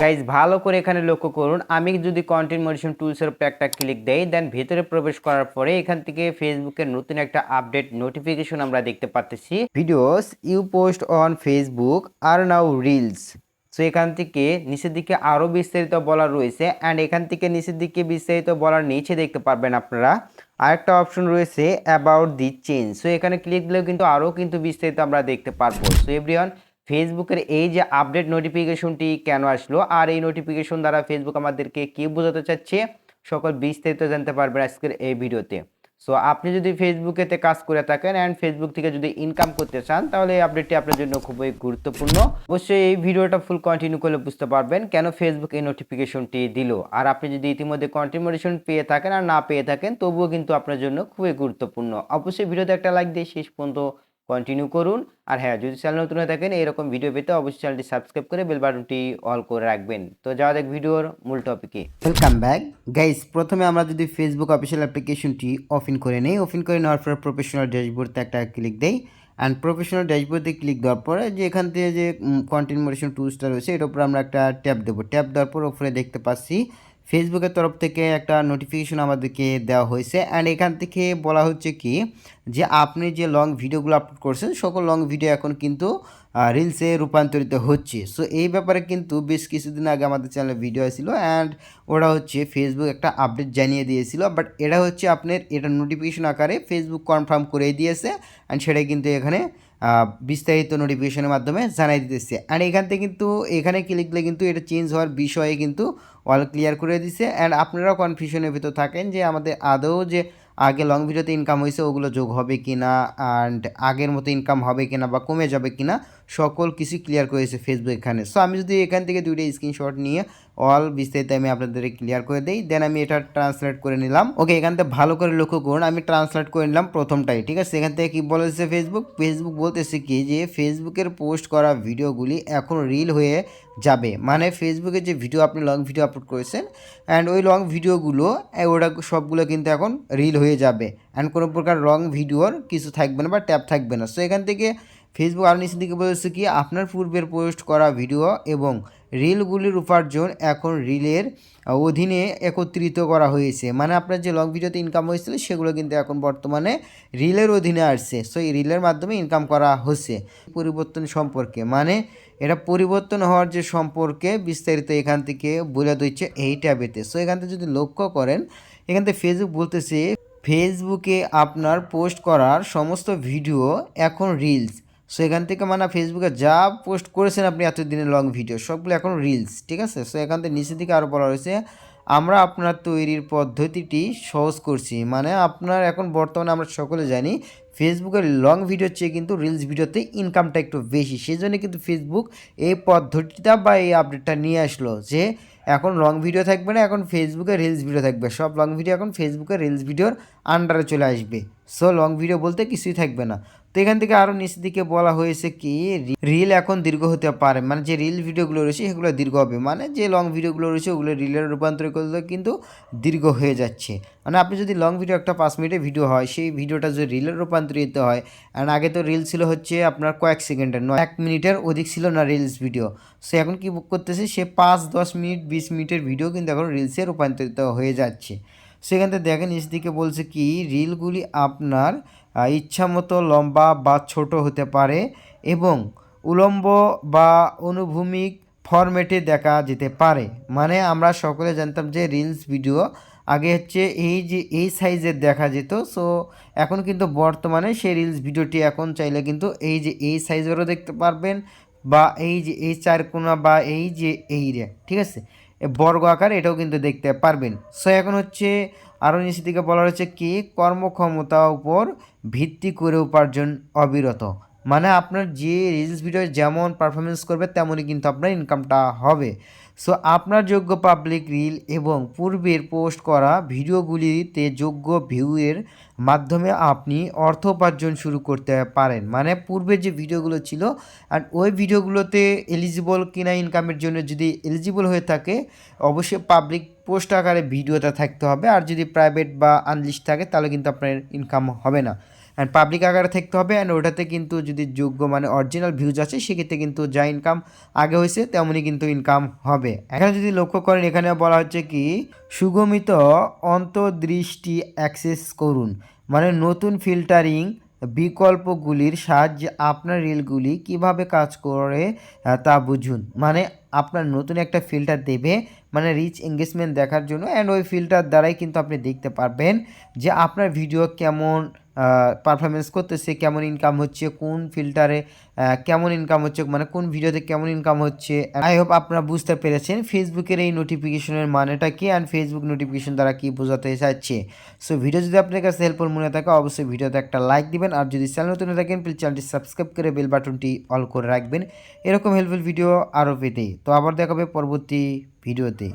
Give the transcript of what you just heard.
Guys ভালো করে এখানে লক্ষ্য করুন। আমি যদি কন্টেন্ট মডিশন টুলসের উপর একটা ক্লিক দেই দেন ভেতরে প্রবেশ করার পরে এখান থেকে ফেসবুকের নতুন একটা আপডেট নোটিফিকেশন আমরা দেখতে পাচ্ছি videos you post on Facebook R now reels so এখান থেকে নিচের দিকে আরও বিস্তারিত বলার রয়েছে অ্যান্ড এখান থেকে নিচের দিকে বিস্তারিত বলার নিচে দেখতে পারবেন আপনারা। আরেকটা অপশন রয়েছে অ্যাবাউট দি চেঞ্জ সো এখানে ক্লিক দিলেও কিন্তু আরও কিন্তু বিস্তারিত আমরা দেখতে পারব। সো এভরিওয়ান ফেসবুকের এই যে আপডেট নোটিফিকেশনটি কেন আসলো, আর এই নোটিফিকেশন দ্বারা ফেসবুক আমাদেরকে কি বোঝাতে চাচ্ছে, সকল বিস্তারিত জানতে পারবেন আজকের এই ভিডিওতে। সো আপনি যদি ফেসবুকেতে কাজ করে থাকেন অ্যান্ড ফেসবুক থেকে যদি ইনকাম করতে চান, তাহলে এই আপডেটটি আপনার জন্য খুবই গুরুত্বপূর্ণ। অবশ্যই এই ভিডিওটা ফুল কন্টিনিউ করলে বুঝতে পারবেন কেন ফেসবুক এই নোটিফিকেশনটি দিল। আর আপনি যদি ইতিমধ্যে কন্টিনিউশন পেয়ে থাকেন আর না পেয়ে থাকেন, তবুও কিন্তু আপনার জন্য খুবই গুরুত্বপূর্ণ। অবশ্যই ভিডিওতে একটা লাইক দিয়ে শেষ পর্যন্ত কন্টিনিউ করুন। আর হ্যাঁ যদি চ্যানেল নতুন হয়ে থাকেন, এরকম ভিডিও পেতে অবশ্যই চ্যানেলটি সাবস্ক্রাইব করে বেল বাটনটি অল করে রাখবেন। তো যাওয়া যাক ভিডিওর মূল টপিকে ওয়েলকাম ব্যাক গাইস প্রথমে আমরা যদি ফেসবুক অফিসিয়াল অ্যাপ্লিকেশনটি ওপেন করে নেই ওপেন করে নেওয়ার পর প্রফেশনাল ড্যাশবোর্ডতে একটা ক্লিক দেই। অ্যান্ড প্রফেশনাল ড্যাশবোর্ডে ক্লিক দেওয়ার পরে যে এখান থেকে যে কন্টেন্ট মডিশন টুলসটা রয়েছে এটার উপর আমরা একটা ট্যাপ দেবো। ট্যাপ দেওয়ার পর ওপরে দেখতে পাচ্ছি ফেসবুকের তরফ থেকে একটা নোটিফিকেশন আমাদেরকে দেওয়া হয়েছে অ্যান্ড এখান থেকে বলা হচ্ছে কি, যে আপনি যে লং ভিডিওগুলো আপলোড করছেন, সকল লং ভিডিও এখন কিন্তু রিলসে রূপান্তরিত হচ্ছে। সো এই ব্যাপারে কিন্তু বেশ কিছুদিন আগে আমাদের চ্যানেলে ভিডিও ছিল অ্যান্ড ওরা হচ্ছে ফেসবুক একটা আপডেট জানিয়ে দিয়েছিল বাট এটা হচ্ছে আপনার, এটা নোটিফিকেশন আকারে ফেসবুক কনফার্ম করে দিয়েছে অ্যান্ড সেটাই কিন্তু এখানে বিস্তারিত নোটিফিকেশনের মাধ্যমে জানাই দিতেছে। অ্যান্ড এখান থেকে কিন্তু, এখানে ক্লিক দিলে কিন্তু এটা চেঞ্জ হওয়ার বিষয়ে কিন্তু অল ক্লিয়ার করে দিছে। অ্যান্ড আপনারাও কনফিউশনের ভিতর থাকেন যে আমাদের আদৌ যে আগে লং ভিডিওতে ইনকাম হয়েছে, ওগুলো যোগ হবে কি না অ্যান্ড আগের মতো ইনকাম হবে কি না বা কমে যাবে কি না সকল কিছু ক্লিয়ার করে করেছে ফেসবুক এখানে। সো আমি যদি এখান থেকে দুইটা স্ক্রিনশট নিয়ে অল বিস্তারিত আমি আপনাদের ক্লিয়ার করে দিই দেন আমি এটা ট্রান্সলেট করে নিলাম। ওকে এখান থেকে ভালো করে লক্ষ্য করুন, আমি ট্রান্সলেট করে নিলাম প্রথমটাই, ঠিক আছে? এখান থেকে কী বলেছে ফেসবুক ফেসবুক বলতেছে কি যে ফেসবুকের পোস্ট করা ভিডিওগুলি এখন রিল হয়ে যাবে। মানে ফেসবুকে যে ভিডিও আপনি লং ভিডিও আপলোড করেছেন অ্যান্ড ওই লং ভিডিওগুলো ওটা সবগুলো কিন্তু এখন রিল হয়ে যাবে। অ্যান্ড কোনো প্রকার লং ভিডিওর কিছু থাকবে না বা ট্যাপ থাকবে না। সো এখান থেকে ফেসবুক আর নিচের দিকে বলেছে কি, আপনার পূর্বের পোস্ট করা ভিডিও এবং রিলগুলির উপার্জন এখন রিলের অধীনে একত্রিত করা হয়েছে। মানে আপনার যে লং ভিডিওতে ইনকাম হয়েছিল, সেগুলো কিন্তু এখন বর্তমানে রিলের অধীনে আসছে। সো এই রিলের মাধ্যমে ইনকাম করা হচ্ছে পরিবর্তন সম্পর্কে। মানে এটা পরিবর্তন হওয়ার যে সম্পর্কে বিস্তারিত এখান থেকে বলে দিচ্ছে এই ট্যাবেতে। সো এখান থেকে যদি লক্ষ্য করেন, এখান থেকে ফেসবুক বলতেছে ফেসবুকে আপনার পোস্ট করার সমস্ত ভিডিও এখন রিলস সো এখান থেকে মানে ফেসবুকে যা পোস্ট করেছেন আপনি এতদিনের লং ভিডিও সবগুলো এখন রিলস ঠিক আছে? সো এখান থেকে নিচের দিকে আরও বলা হয়েছে, আমরা আপনার তৈরির পদ্ধতিটি সহজ করছি। মানে আপনার এখন বর্তমানে আমরা সকলে জানি ফেসবুকের লং ভিডিওর চেয়ে কিন্তু রিলস ভিডিওতে ইনকামটা একটু বেশি। সেই জন্য কিন্তু ফেসবুক এই পদ্ধতিটা বা এই আপডেটটা নিয়ে আসলো যে, এখন লং ভিডিও থাকবে না, এখন ফেসবুকে রিলস ভিডিও থাকবে। সব লং ভিডিও এখন ফেসবুকে রিলস ভিডিওর আন্ডারে চলে আসবে। সো লং ভিডিও বলতে কিছুই থাকবে না। তো এখান থেকে আরও নিচের দিকে বলা হয়েছে কি রিল এখন দীর্ঘ হতে পারে। মানে যে রিল ভিডিওগুলো রয়েছে সেগুলো দীর্ঘ হবে। মানে যে লং ভিডিওগুলো রয়েছে, ওগুলো রিলের রূপান্তর করলে কিন্তু দীর্ঘ হয়ে যাচ্ছে। মানে আপনি যদি লং ভিডিও একটা পাঁচ মিনিটের ভিডিও হয়, সেই ভিডিওটা যদি রিলের রূপান্তরিত হয় আর আগে তো রিল ছিল হচ্ছে আপনার কয়েক সেকেন্ডের নয়, এক মিনিটের অধিক ছিল না রিলস ভিডিও সে এখন কি করতেছে, সে পাঁচ, দশ মিনিট, বিশ মিনিটের ভিডিও কিন্তু এখন রিলসে রূপান্তরিত হয়ে যাচ্ছে। সেখান থেকে দেখেন নিচ দিকে বলছে কি, রিলগুলি আপনার ইচ্ছা মতো লম্বা বা ছোট হতে পারে এবং উলম্ব বা অনুভূমিক ফরম্যাটে দেখা যেতে পারে। মানে আমরা সকলে জানতাম যে রিলস ভিডিও আগে হচ্ছে এই যে, এই সাইজের দেখা যেত। সো, এখন কিন্তু বর্তমানে সেই রিলস ভিডিওটি এখন চাইলে কিন্তু এই যে, এই সাইজেরও দেখতে পারবেন বা এই যে, এই চার কোনা বা এই যে, এই রে, ঠিক আছে? বর্গ আকার এটাও কিন্তু দেখতে পারবেন। সো এখন হচ্ছে আরও নিচের দিকে বলা হচ্ছে কি, কর্মক্ষমতা উপর ভিত্তি করে উপার্জন অবিরত। মানে আপনার যে রিলস ভিডিও যেমন পারফরমেন্স করবে, তেমনই কিন্তু আপনার ইনকামটা হবে। সো আপনার যোগ্য পাবলিক রিল এবং পূর্বের পোস্ট করা ভিডিওগুলিতে যোগ্য ভিউয়ের মাধ্যমে আপনি অর্থ উপার্জন শুরু করতে পারেন। মানে পূর্বে যে ভিডিওগুলো ছিল আর ওই ভিডিওগুলোতে এলিজিবল কিনা ইনকামের জন্য যদি এলিজিবল হয়ে থাকে, অবশ্যই পাবলিক পোস্ট আকারে ভিডিওটা থাকতে হবে। আর যদি প্রাইভেট বা আনলিস্ট থাকে, তাহলে কিন্তু আপনার ইনকাম হবে না। অ্যান্ড পাবলিক আকারে থাকতে হবে অ্যান্ড ওটাতে কিন্তু যদি যোগ্য মানে অরিজিনাল ভিউজ আছে সেক্ষেত্রে কিন্তু যা ইনকাম আগে হয়েছে, তেমনই কিন্তু ইনকাম হবে। এখানে যদি লক্ষ্য করেন, এখানে বলা হচ্ছে কি, সুগমিত অন্তর্দৃষ্টি অ্যাক্সেস করুন। মানে নতুন ফিল্টারিং বিকল্পগুলির সাহায্যে আপনার রিলগুলি কীভাবে কাজ করে তা বুঝুন। মানে আপনার নতুন একটা ফিল্টার দেবে মানে রিচ এঙ্গেজমেন্ট দেখার জন্য অ্যান্ড ওই ফিল্টার দ্বারাই কিন্তু আপনি দেখতে পারবেন যে আপনার ভিডিও কেমন পারফরমেন্স করতেছে, কেমন ইনকাম হচ্ছে, কোন ফিল্টারে কেমন ইনকাম হচ্ছে মানে কোন ভিডিওতে কেমন ইনকাম হচ্ছে। আই হোপ আপনারা বুঝতে পেরেছেন ফেসবুকের এই নোটিফিকেশনের মানেটা কি অ্যান্ড ফেসবুক নোটিফিকেশন দ্বারা কী বোঝাতে চাচ্ছে সো ভিডিও যদি আপনার কাছে হেল্পফুল মনে থাকে, অবশ্যই ভিডিওতে একটা লাইক দিবেন আর যদি চ্যানেল নতুন থাকেন প্লিজ চ্যানেলটি সাবস্ক্রাইব করে বেল বাটনটি অল করে রাখবেন। এরকম হেল্পফুল ভিডিও আরও পেতে। তো আবার দেখাবে পরবর্তী ভিডিওতে